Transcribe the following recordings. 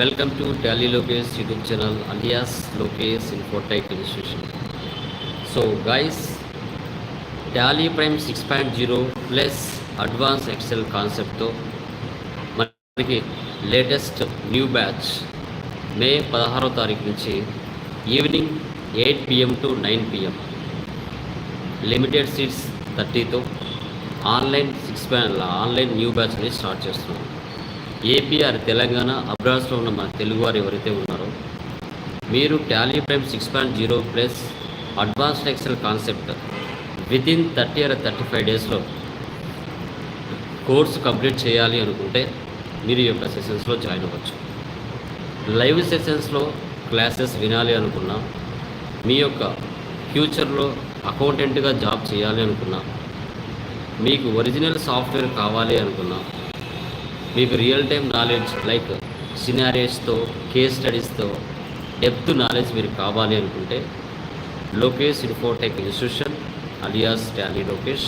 Welcome to tally Lokesh YouTube channel alias Lokesh infotech institution. So guys tally prime six point zero plus advance Excel కాన్సెప్ట్తో మనకి latest new batch May పదహారో తారీఖు నుంచి evening eight PM to nine PM limited seats థర్టీతో online six online new బ్యాచ్ని start చేస్తున్నాం. APR Telangana అబ్రాస్లో ఉన్న మన తెలుగువారు ఎవరైతే ఉన్నారో మీరు tally prime six point zero plus advanced Excel concept within thirty or thirty five డేస్లో కోర్సు కంప్లీట్ చేయాలి అనుకుంటే మీరు ఈ యొక్క సెషన్స్లో జాయిన్ అవ్వచ్చు. లైవ్ సెషన్స్లో క్లాసెస్ వినాలి అనుకున్నా మీ యొక్క ఫ్యూచర్లో అకౌంటెంట్గా జాబ్ చేయాలి అనుకున్నా మీకు ఒరిజినల్ సాఫ్ట్వేర్ కావాలి అనుకున్నా మీకు రియల్ టైం నాలెడ్జ్ లైక్ సినారియస్తో కేస్ స్టడీస్తో డెప్త్ నాలెడ్జ్ మీరు కావాలి అనుకుంటే Lokesh Infotech institution alias Tally Lokesh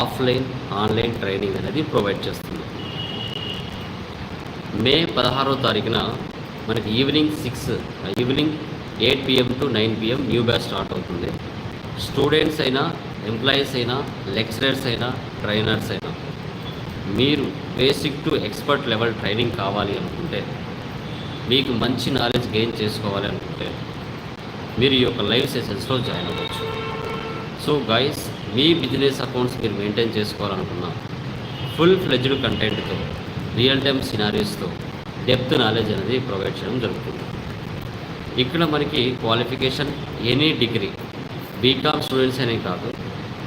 offline online training అనేది ప్రొవైడ్ చేస్తుంది. మే పదహారో తారీఖున మనకి evening six evening eight PM to nine PM new batch start అవుతుంది. స్టూడెంట్స్ అయినా ఎంప్లాయీస్ అయినా లెక్చరర్స్ అయినా ట్రైనర్స్ అయినా. మీరు basic to expert level training కావాలి అనుకుంటే మీకు మంచి నాలెడ్జ్ గెయిన్ చేసుకోవాలి అనుకుంటే మీరు ఈ యొక్క లైవ్ సెషన్స్లో జాయిన్ అవ్వచ్చు. సో గైస్ మీ బిజినెస్ అకౌంట్స్ మీరు మెయింటైన్ చేసుకోవాలనుకున్నా ఫుల్ ఫ్లెజ్డ్ కంటెంట్తో రియల్ టైమ్ సినారీస్తో డెప్త్ నాలెడ్జ్ అనేది ప్రొవైడ్ చేయడం జరుగుతుంది. ఇక్కడ మనకి qualification any degree BCom students అనే కాదు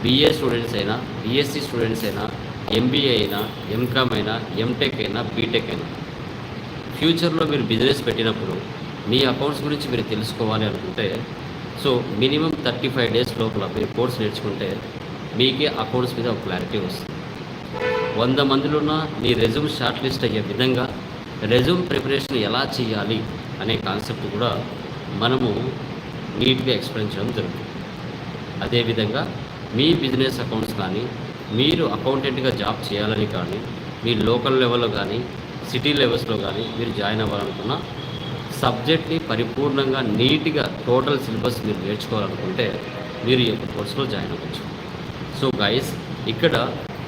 బీఏ స్టూడెంట్స్ అయినా బీఎస్సీ స్టూడెంట్స్ అయినా ఎంబీఏ అయినా ఎంకామ్ అయినా ఎంటెక్ అయినా బీటెక్ అయినా. ఫ్యూచర్లో మీరు బిజినెస్ పెట్టినప్పుడు మీ అకౌంట్స్ గురించి మీరు తెలుసుకోవాలి అనుకుంటే so minimum thirty five days లోపల మీరు కోర్స్ నేర్చుకుంటే మీకే అకౌంట్స్ మీద ఒక క్లారిటీ వస్తుంది. వంద మందిలో ఉన్న మీ రెజ్యూమ్ షార్ట్ లిస్ట్ అయ్యే విధంగా రెజ్యూమ్ ప్రిపరేషన్ ఎలా చేయాలి అనే కాన్సెప్ట్ కూడా మనము నీట్గా ఎక్స్ప్లెయిన్ చేయడం జరుగుతుంది. అదేవిధంగా మీ బిజినెస్ అకౌంట్స్ కానీ మీరు అకౌంటెంట్గా జాబ్ చేయాలని కానీ మీ లోకల్ లెవెల్లో కానీ సిటీ లెవెల్స్లో కానీ మీరు జాయిన్ అవ్వాలనుకున్న సబ్జెక్ట్ని పరిపూర్ణంగా నీట్గా టోటల్ సిలబస్ మీరు నేర్చుకోవాలనుకుంటే మీరు ఈ యొక్క కోర్సులో జాయిన్ అవ్వచ్చు. సో గైస్ ఇక్కడ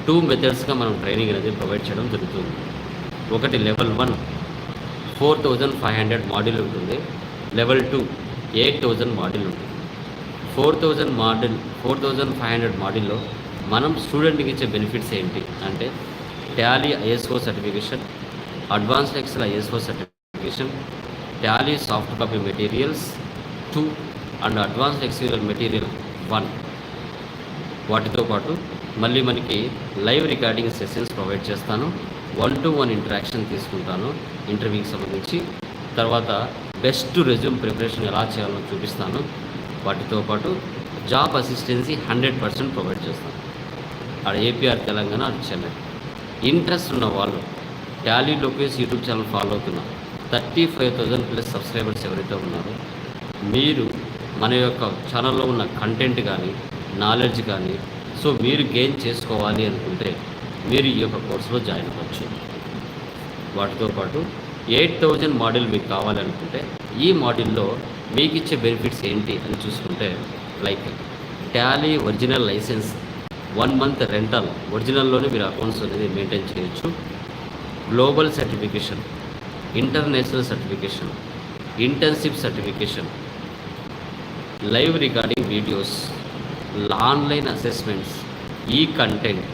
టూ మెథడ్స్గా మనం ట్రైనింగ్ అనేది ప్రొవైడ్ చేయడం జరుగుతుంది. ఒకటి level one four thousand five hundred module ఉంటుంది. Level two eight thousand module ఉంటుంది. Four thousand module four thousand five hundred మాడ్యూల్లో మనం స్టూడెంట్కి ఇచ్చే బెనిఫిట్స్ ఏంటి? అంటే Tally ISO certification advanced Excel ISO certification Tally soft copy materials two and advanced experiential material one వాటితో పాటు మళ్ళీ మనకి లైవ్ రికార్డింగ్ సెషన్స్ ప్రొవైడ్ చేస్తాను. వన్ టు వన్ ఇంటరాక్షన్ తీసుకుంటాను ఇంటర్వ్యూకి సంబంధించి. తర్వాత బెస్ట్ రెజ్యూమ్ ప్రిపరేషన్ ఎలా చేయాలో చూపిస్తాను. వాటితో పాటు job assistance hundred percent provide చేస్తాను. ఆడ ఏపీఆర్ తెలంగాణ అటు చెన్నై. ఇంట్రెస్ట్ ఉన్న వాళ్ళు Tally Lokesh YouTube channel follow అవుతున్న thirty five thousand plus subscribers ఎవరైతే ఉన్నారో మీరు మన యొక్క ఛానల్లో ఉన్న కంటెంట్ కానీ నాలెడ్జ్ కానీ సో మీరు గెయిన్ చేసుకోవాలి అనుకుంటే మీరు ఈ యొక్క కోర్సులో జాయిన్ అవ్వచ్చు. వాటితో పాటు ఎయిట్ థౌజండ్ మోడల్ మీకు కావాలనుకుంటే ఈ మోడల్లో మీకు ఇచ్చే బెనిఫిట్స్ ఏంటి అని చూసుకుంటే like Tally original license one month rental ఒరిజినల్లోనే మీరు అకౌంట్స్ అనేది మెయింటైన్ చేయొచ్చు. Global certification international certification internship certification live recording videos online assessments ఈ content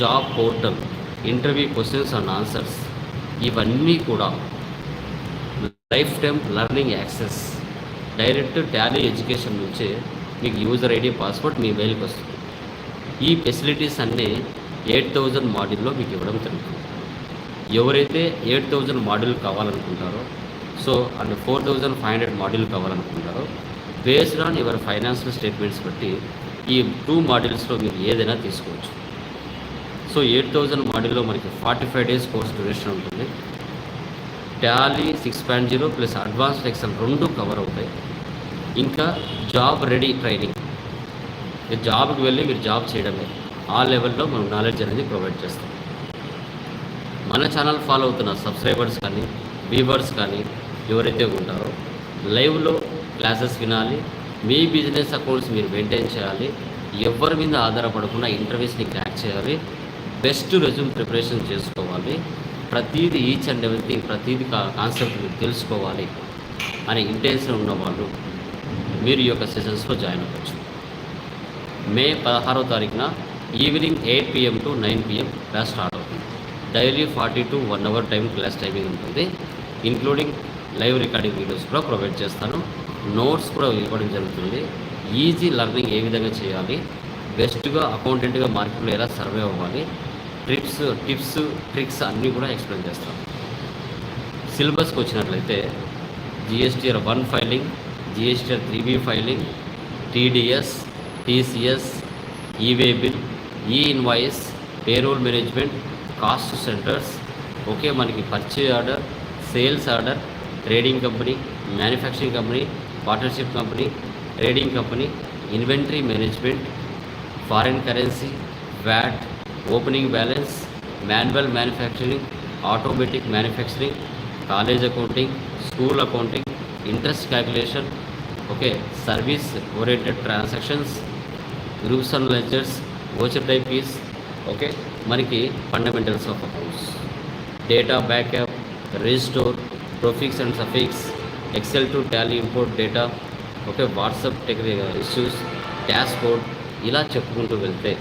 job portal interview questions and answers ఇవన్నీ కూడా life time learning access direct Tally education నుంచే మీకు user ID password మీ మెయిల్కి వస్తుంది. ఈ ఫెసిలిటీస్ అన్నీ ఎయిట్ థౌజండ్ మాడ్యూల్లో మీకు ఇవ్వడం జరుగుతుంది. ఎవరైతే eight thousand module కావాలనుకుంటారో so and four thousand five hundred module కావాలనుకుంటారో based on your financial statements బట్టి ఈ టూ మాడ్యూల్స్లో మీరు ఏదైనా తీసుకోవచ్చు. సో ఎయిట్ థౌజండ్ మాడ్యూల్లో మనకి forty five days course duration ఉంటుంది. Tally six point zero plus advanced Excel రెండు cover అవుతాయి. ఇంకా జాబ్ రెడీ ట్రైనింగ్ మీరు జాబ్కి వెళ్ళి మీరు జాబ్ చేయడమే. ఆ లెవెల్లో మనం నాలెడ్జ్ అనేది ప్రొవైడ్ చేస్తాం. మన ఛానల్ ఫాలో అవుతున్న సబ్స్క్రైబర్స్ కానీ వీవర్స్ కానీ ఎవరైతే ఉంటారో లైవ్లో క్లాసెస్ వినాలి మీ బిజినెస్ అకౌంట్స్ మీరు మెయింటైన్ చేయాలి ఎవరి మీద ఆధారపడకుండా ఇంటర్వ్యూస్ని క్రాక్ చేయాలి బెస్ట్ రెజ్యూమ్ ప్రిపరేషన్ చేసుకోవాలి ప్రతీది ఈచ్ అండ్ ఎవ్రీథింగ్ కా కాన్సెప్ట్ మీరు తెలుసుకోవాలి అనే ఇంటెన్షన్ ఉన్నవాళ్ళు మీరు ఈ యొక్క సెషన్స్లో జాయిన్ అవ్వచ్చు. మే పదహారో తారీఖున evening eight PM to nine PM class start అవుతుంది. Daily forty to one hour time class timing ఉంటుంది. ఇంక్లూడింగ్ లైవ్ రికార్డింగ్ వీడియోస్ కూడా ప్రొవైడ్ చేస్తాను. నోట్స్ కూడా ఇవ్వడం జరుగుతుంది. ఈజీ లెర్నింగ్ ఏ విధంగా చేయాలి? బెస్ట్గా అకౌంటెంట్గా మార్కెట్లో ఎలా సర్వే అవ్వాలి? ట్రిప్స్ టిప్స్ ట్రిక్స్ అన్నీ కూడా ఎక్స్ప్లెయిన్ చేస్తాను. సిలబస్కి వచ్చినట్లయితే GSTR one filing GSTR three B filing TDS TCS e way bill e invoice payroll management cost centres. Okay మనకి purchase order sales order trading company manufacturing company partnership company trading company inventory management foreign currency VAT opening balance manual manufacturing automatic manufacturing college accounting school accounting interest calculation okay service oriented transactions groups and ledgers voucher types okay మనకి fundamentals of accounts data backup restore prefix and suffix Excel to Tally import data okay WhatsApp technical issues dashboard ఇలా చెప్పుకుంటూ వెళ్తే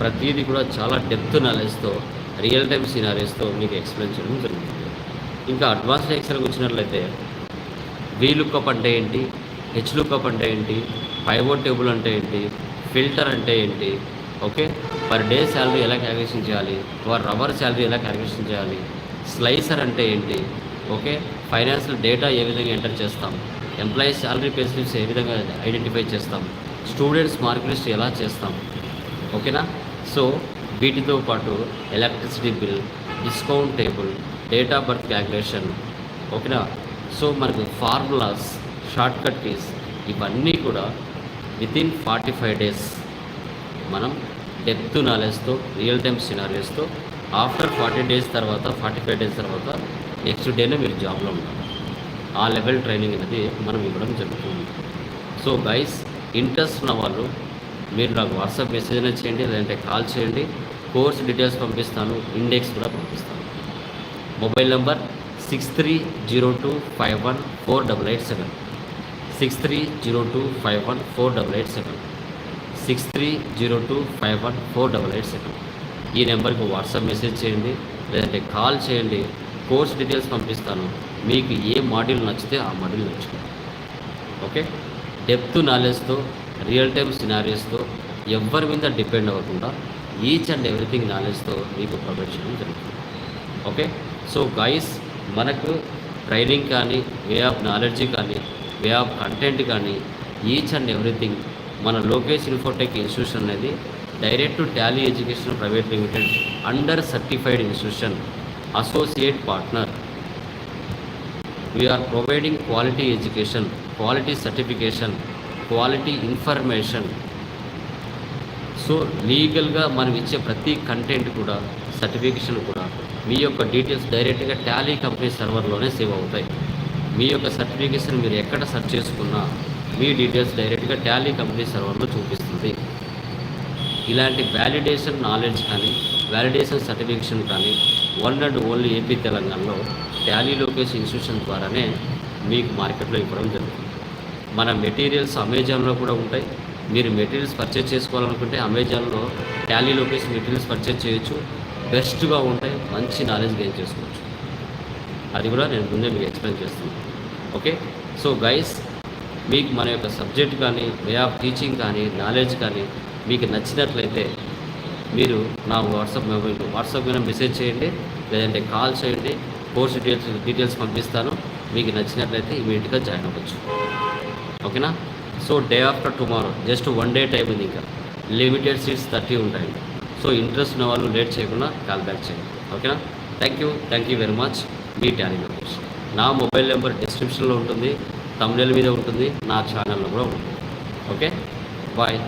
ప్రతిదీ కూడా చాలా depth నాలెడ్జ్తో real time సినారీస్తో మీకు ఎక్స్ప్లెయిన్ చేయడం జరుగుతుంది. ఇంకా అడ్వాన్స్డ్ ఎక్సెల్కి వచ్చినట్లయితే వీ లుక్అప్ అంటే ఏంటి? హెచ్ లుక్అప్ అంటే ఏంటి? పైవోట్ టేబుల్ అంటే ఏంటి? ఫిల్టర్ అంటే ఏంటి? ఓకే? పర్ డే శాలరీ ఎలా క్యాలిక్యులేషన్ చేయాలి? పర్ రవర్ శాలరీ ఎలా క్యాలిక్యులేషన్ చేయాలి? స్లైసర్ అంటే ఏంటి? ఓకే? ఫైనాన్షియల్ డేటా ఏ విధంగా ఎంటర్ చేస్తాం? ఎంప్లాయీస్ శాలరీ పే స్లిప్స్ ఏ విధంగా ఐడెంటిఫై చేస్తాం? స్టూడెంట్స్ మార్క్ లిస్ట్ ఎలా చేస్తాం? ఓకేనా? సో వీటితో పాటు electricity bill discount table date of birth calculation ఓకేనా? సో మనకు ఫార్ములాస్ షార్ట్ కట్ కీస్ ఇవన్నీ కూడా వితిన్ ఫార్టీ ఫైవ్ డేస్ మనం డెప్త్ నాలెడ్జ్తో రియల్ టైమ్ సినారియోస్తో ఆఫ్టర్ ఫార్టీ డేస్ తర్వాత ఫార్టీ ఫైవ్ డేస్ తర్వాత నెక్స్ట్ డేనే మీరు జాబ్లో ఉంటారు ఆ లెవెల్ ట్రైనింగ్ అనేది మనం ఇవ్వడం జరుగుతుంది. సో గైస్ ఇంట్రెస్ట్ ఉన్న వాళ్ళు మీరు నాకు వాట్సాప్ మెసేజ్ అనేది చేయండి లేదంటే కాల్ చేయండి కోర్స్ డీటెయిల్స్ పంపిస్తాను ఇండెక్స్ కూడా పంపిస్తాను. Mobile number six three zero two five one four double eight seven six three zero two five one four double eight seven six three zero two five one four double eight seven ఈ నెంబర్కి WhatsApp message చేయండి లేదంటే call చేయండి. Course details పంపిస్తాను. మీకు ఏ module నచ్చితే ఆ module నచ్చుకోండి ఓకే? డెప్త్ నాలెడ్జ్తో రియల్ టైమ్ సినారియస్తో ఎవరి మీద డిపెండ్ అవ్వకుండా ఈచ్ అండ్ ఎవ్రీథింగ్ నాలెడ్జ్తో మీకు ప్రొవైడ్ చేయడం జరుగుతుంది. ఓకే? సో గైస్ మనకు ట్రైనింగ్ కానీ వే ఆఫ్ నాలెడ్జ్ కానీ వే ఆఫ్ కంటెంట్ కానీ ఈచ్ అండ్ ఎవ్రీథింగ్ మన లోకేష్ ఇన్ఫోటెక్ ఇన్స్టిట్యూషన్ అనేది direct Tally education private limited under certified institution associate partner we're providing quality education quality certification quality information so లీగల్గా మనం ఇచ్చే ప్రతి content కూడా certification కూడా మీ యొక్క డీటెయిల్స్ డైరెక్ట్గా టాలీ కంపెనీ సర్వర్లోనే సేవ్ అవుతాయి. మీ యొక్క సర్టిఫికేషన్ మీరు ఎక్కడ సెర్చ్ చేసుకున్నా మీ డీటెయిల్స్ డైరెక్ట్గా టాలీ కంపెనీ సర్వర్లో చూపిస్తుంది. ఇలాంటి వ్యాలిడేషన్ నాలెడ్జ్ కానీ వ్యాలిడేషన్ సర్టిఫికేషన్ కానీ వన్ అండ్ ఓన్లీ ఏపీ తెలంగాణలో టాలీ లోకేష్ ఇన్స్టిట్యూషన్ ద్వారానే మీకు మార్కెట్లో ఇవ్వడం జరుగుతుంది. మన మెటీరియల్స్ అమెజాన్లో కూడా ఉంటాయి. మీరు మెటీరియల్స్ పర్చేజ్ చేసుకోవాలనుకుంటే అమెజాన్లో టాలీ లోకేష్ మెటీరియల్స్ పర్చేజ్ చేయొచ్చు. బెస్ట్గా ఉంటాయి. మంచి నాలెడ్జ్ గెయిన్ చేసుకోవచ్చు. అది కూడా నేను ముందే మీకు ఎక్స్ప్లెయిన్ చేస్తున్నాను. ఓకే సో గైస్ మీకు మన యొక్క సబ్జెక్ట్ కానీ వే ఆఫ్ టీచింగ్ కానీ నాలెడ్జ్ కానీ మీకు నచ్చినట్లయితే మీరు నా వాట్సాప్ మొబైల్ వాట్సాప్ మీద మెసేజ్ చేయండి లేదంటే కాల్ చేయండి. కోర్స్ డీటెయిల్స్ డీటెయిల్స్ పంపిస్తాను. మీకు నచ్చినట్లయితే ఇమీడియట్గా జాయిన్ అవ్వచ్చు. ఓకేనా so day after tomorrow just one day time ఉంది ఇంకా. లిమిటెడ్ సీట్స్ థర్టీ ఉంటాయి. సో ఇంట్రెస్ట్ ఉన్న వాళ్ళు లేట్ చేయకుండా కాల్ బ్యాక్ చేయండి. ఓకేనా thank you thank you very much మీ ట్యాలీలో నా మొబైల్ నెంబర్ డిస్క్రిప్షన్లో ఉంటుంది తమిళ మీద ఉంటుంది నా ఛానల్లో కూడా ఉంటుంది. ఓకే? బాయ్